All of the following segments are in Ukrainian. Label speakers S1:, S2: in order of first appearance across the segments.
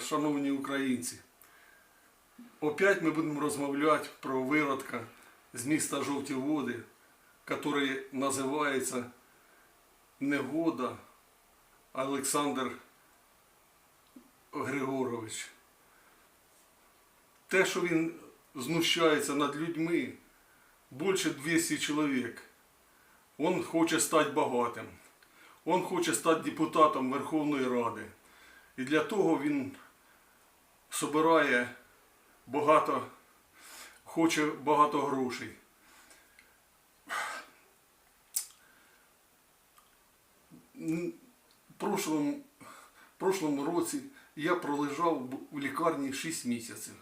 S1: шановні українці. Опять ми будемо розмовляти про виродка з міста Жовті Води, який називається Негода Олександр Григорович. Те, що він знущається над людьми, більше 200 чоловік. Он хоче стати багатим. Он хоче стати депутатом Верховної Ради. І для того він собирає багато, хоче багато грошей. В прошлому, році я пролежав в лікарні 6 місяців.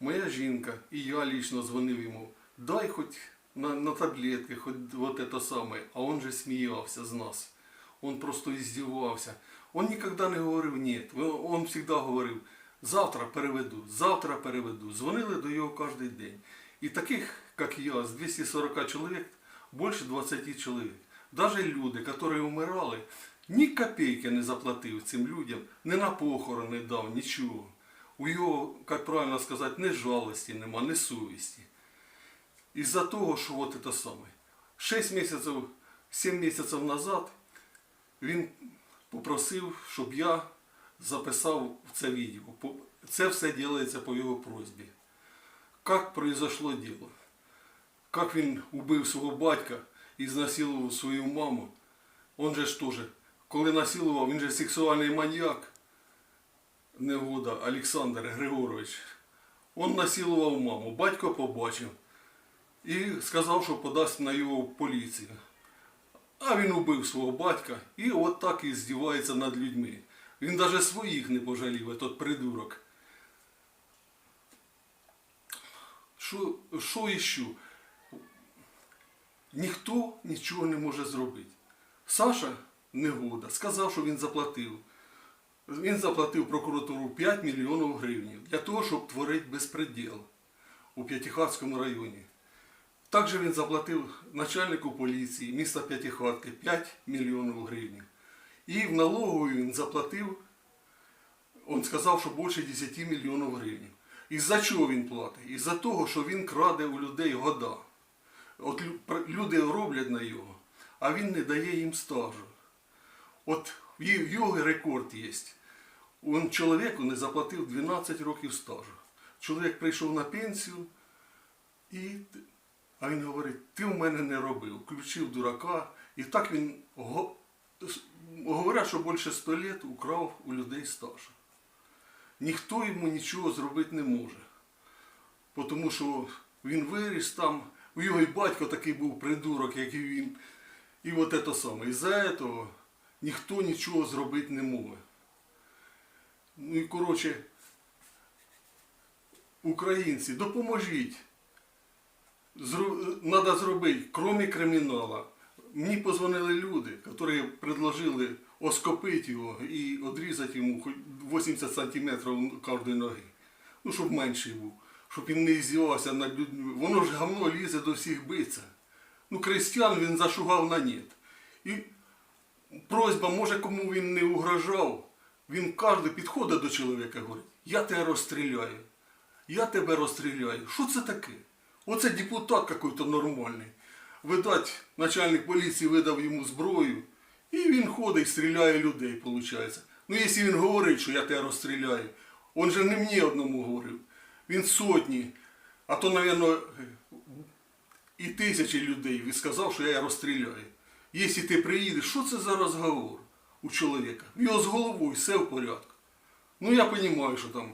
S1: Моя жінка і я лично дзвонив йому, дай хоч на, на таблетки, хоч вот это самое. А он же смеялся з нас. Он просто издевался. Он никогда не говорив ні. Он завжди говорив, завтра переведу, завтра переведу. Дзвонили до його кожен день. І таких, як я, з 240 чоловік, більше 20 чоловік. Даже люди, які умирали, ні копійки не заплатив цим людям, не на похорони дав, нічого. У його, як правильно сказати, ні жалості нема, ні совісті. Із-за того, що от це саме. 6 місяців, 7 місяців назад він попросив, щоб я записав це відео. Це все робиться по його просьбі. Як произошло діло? Як він убив свого батька і знасилував свою маму? Он же ж теж, коли насилував, він же сексуальний маньяк. Негода Олександр Григорович. Он насилував маму. Батько побачив і сказав, що подасть на його поліцію. А він убив свого батька і от так і здівається над людьми. Він навіть своїх не пожалів, тот придурок. Що, що іщу? Ніхто нічого не може зробити. Саша Негода сказав, що він заплатив. Він заплатив прокуратуру 5 мільйонів гривень для того, щоб творити безпреділ у П'ятихатському районі. Також він заплатив начальнику поліції міста П'ятихатки 5 мільйонів гривень. І в налогові він заплатив, він сказав, що більше 10 мільйонів гривень. І за чого він платить? Із-за того, що він краде у людей года. От люди роблять на його, а він не дає їм стажу. От в його рекорд є. Він чоловіку не заплатив 12 років стажу. Чоловік прийшов на пенсію, і, а він говорить, ти в мене не робив, включив дурака. І так він, говорять, що більше 100 років украв у людей стаж. Ніхто йому нічого зробити не може. Тому що він виріс там, у його і батько такий був придурок, як і він. І от це саме. Із-за цього ніхто нічого зробити не може. Ну і коротше, українці, допоможіть. Треба зробити, крім криміналу. Мені позвонили люди, які предложили оскопити його і відрізати йому хоч 80 сантиметрів кожної ноги. Ну, щоб менший був, щоб він не іздівався над людьми. Воно ж говно лізе до всіх биться. Ну, крестьян він зашугав на нет. І просьба, може, кому він не угрожав, він кожен підходить до чоловіка і говорить, я тебе розстріляю, я тебе розстріляю. Що це таке? Оце депутат якийсь нормальний. Видать, начальник поліції видав йому зброю, і він ходить стріляє людей, виходить. Ну, якщо він говорить, що я тебе розстріляю, він же не мені одному говорив. Він сотні, а то, мабуть, і тисячі людей він сказав, що я її розстріляю. Якщо ти приїдеш, що це за розговор у чоловіка? Його з головою все в порядку. Ну я розумію, що там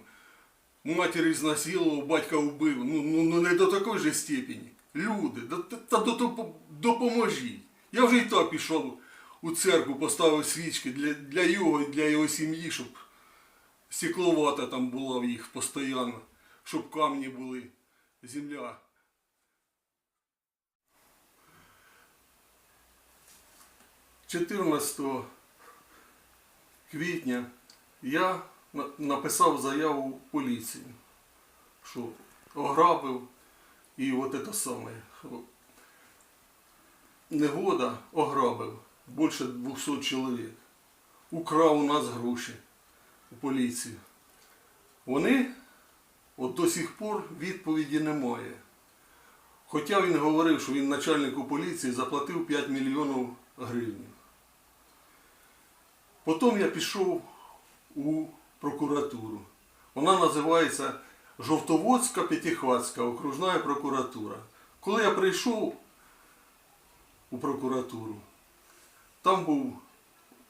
S1: матері знасилував, батька вбив. Ну, ну, ну не до такої ж степені. Люди, та, та до- до- допоможіть. Я вже і так пішов у церкву, поставив свічки для, його і для його сім'ї, щоб стекловата там була в їх постійно, щоб камні були, земля. Чотирнадцятого квітня я написав заяву в поліцію, що ограбив і от це саме. Негода ограбив більше 200 чоловік. Украв у нас гроші у поліцію. Вони от до сих пор відповіді немає. Хоча він говорив, що він начальнику поліції заплатив 5 мільйонів гривень. Потім я пішов у прокуратуру. Вона називається Жовтоводська П'ятихватська окружна прокуратура. Коли я прийшов у прокуратуру, там був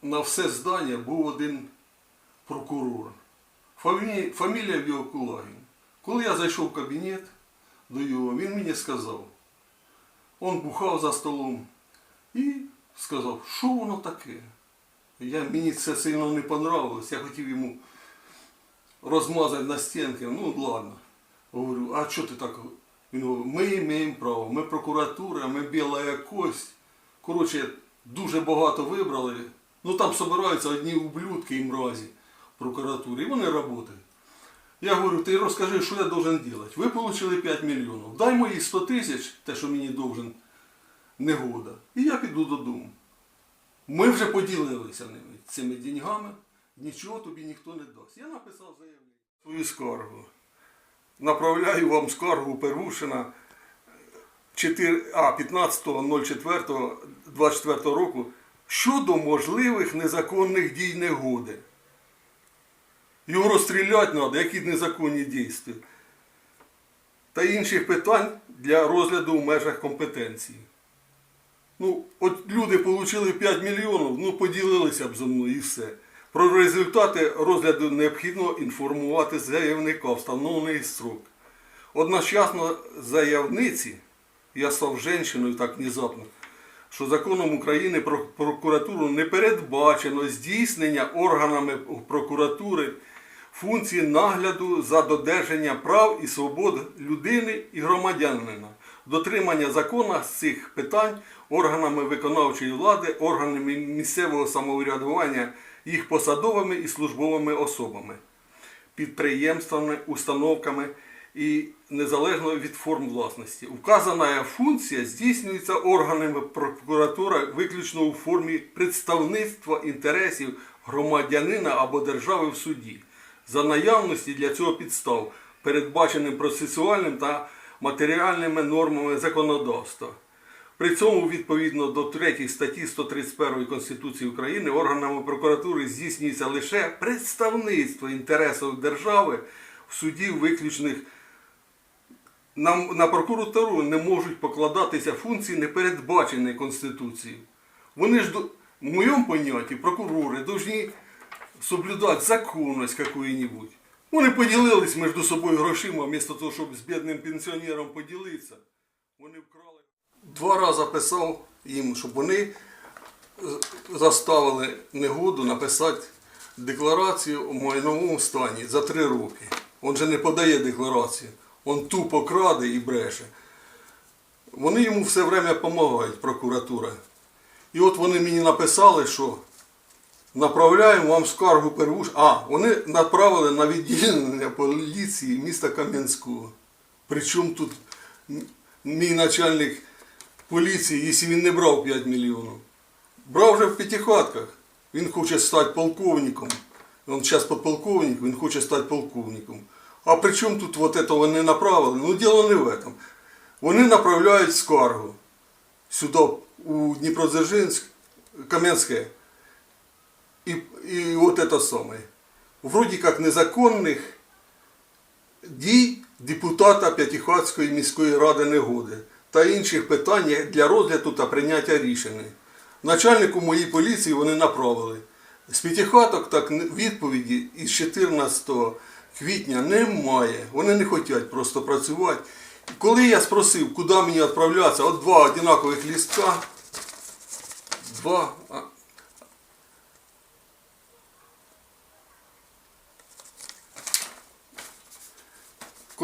S1: на все здання був один прокурор. Фамі- Фамілія в його Кулагін. Коли я зайшов в кабінет до його, він мені сказав, він бухав за столом і сказав, що воно таке. Я, мені це сильно не понравилось, я хотів йому розмазати на стінки. Ну ладно. Говорю, а що ти так? Він говорить, ми маємо право, ми прокуратура, ми біла кость. Коротше, дуже багато вибрали. Ну там збираються одні ублюдки і мразі в прокуратурі, і вони працюють. Я говорю, ти розкажи, що я должен робити. Ви отримали 5 мільйонів. Дай мої 100 тисяч, те, що мені должен негода. І я піду додому. Ми вже поділилися ними, цими деньгами, нічого тобі ніхто не дасть. Я написав заявлення. Свою скаргу. Направляю вам скаргу Первушина 4, 15.04.24 року щодо можливих незаконних дій негоди. Його розстріляти треба, які незаконні дійства. Та інших питань для розгляду в межах компетенції. Ну, от люди отримали 5 мільйонів, ну поділилися б зі мною і все. Про результати розгляду необхідно інформувати заявника в встановлений строк. Одночасно заявниці, я став жінкою так внезапно, що законом України про прокуратуру не передбачено здійснення органами прокуратури функції нагляду за додержання прав і свобод людини і громадянина, дотримання закону з цих питань органами виконавчої влади, органами місцевого самоврядування, їх посадовими і службовими особами, підприємствами, установками і незалежно від форм власності. Вказана функція здійснюється органами прокуратури виключно у формі представництва інтересів громадянина або держави в суді за наявності для цього підстав, передбаченим процесуальним та матеріальними нормами законодавства. При цьому, відповідно до 3 статті 131 Конституції України, органами прокуратури здійснюється лише представництво інтересів держави в суді виключних. На, на прокуратуру не можуть покладатися функції, не передбачені Конституцією. Вони ж, в моєму понятті, прокурори повинні соблюдати законність какую-нибудь. Вони поділились між собою грошима, вместо того, щоб з бідним пенсіонером поділитися. Вони. Два рази писав їм, щоб вони заставили негоду написати декларацію у майновому стані за три роки. Він же не подає декларацію. Він тупо краде і бреше. Вони йому все время допомагають, прокуратура. І от вони мені написали, що направляємо вам скаргу первуш. А, вони направили на відділення поліції міста Кам'янського. Причому тут мій начальник поліції, якщо він не брав 5 мільйонів, брав вже в п'ятихатках. Він хоче стати полковником. Він зараз подполковник, він хоче стати полковником. А при чому тут вот это вони направили? Ну, діло не в этом. Вони направляють скаргу сюди, у Дніпродзержинськ, Кам'янське. И, и вот это самое. Вроде как незаконних дій депутата П'ятихатської міської ради негоди та інших питань для розгляду та прийняття рішень. Начальнику моєї поліції вони направили. З п'ятихаток так відповіді із 14 квітня немає. Вони не хочуть просто працювати. Коли я спросив, куди мені відправлятися, от два однакових лістка, два,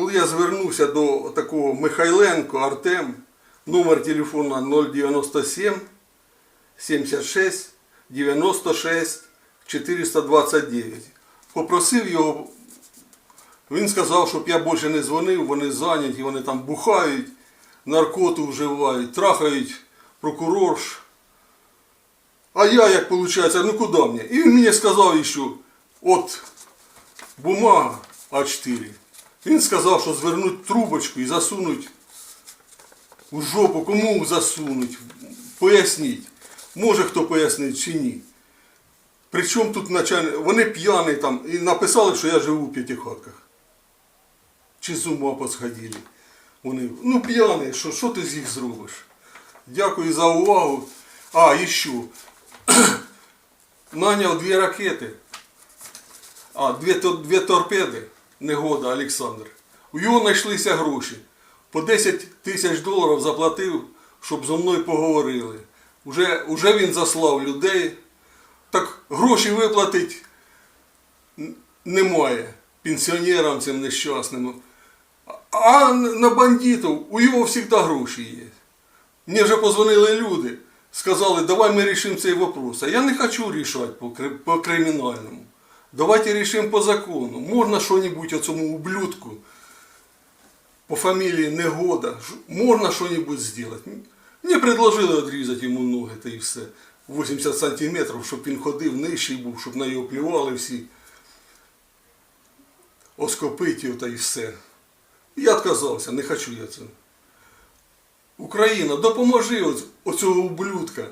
S1: Коли я звернувся до такого Михайленко Артем, номер телефона 097 76 96 429. Попросив його, він сказав, щоб я більше не дзвонив, вони зайняті, вони там бухають, наркоту вживають, трахають прокурорш. А я, як виходить, ну куди мені? І він мені сказав, що от бумага, А4. Він сказав, що звернуть трубочку і засунуть у жопу. Кому засунуть? Поясніть. Може хто пояснить чи ні. Причому тут начальник, вони п'яні там і написали, що я живу в п'ятихатках. Чи з ума посходили. Вони, ну п'яні, що, що ти з їх зробиш? Дякую за увагу. А, і що? Наняв дві ракети. А, дві, дві торпеди. Негода, Олександр. У його знайшлися гроші. По 10 тисяч доларів заплатив, щоб зі мною поговорили. Уже, уже він заслав людей. Так гроші виплатить немає пенсіонерам цим нещасним. А на бандитів у його завжди гроші є. Мені вже позвонили люди, сказали, давай ми рішимо цей вопрос. А я не хочу рішати по кримінальному. Давайте рішимо по закону. Можна що-небудь оцьому ублюдку по фамілії Негода, можна що-небудь зробити. Мені предложили відрізати йому ноги та і все. 80 сантиметрів, щоб він ходив нижчий був, щоб на його плювали всі. Оскопити його та і все. Я відказався, не хочу я це. Україна, допоможи оц- оцього ублюдка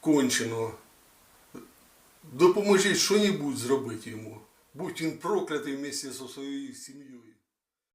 S1: конченого. Допоможіть що-небудь зробити йому. Будь він проклятий вместе зі своєю сім'єю.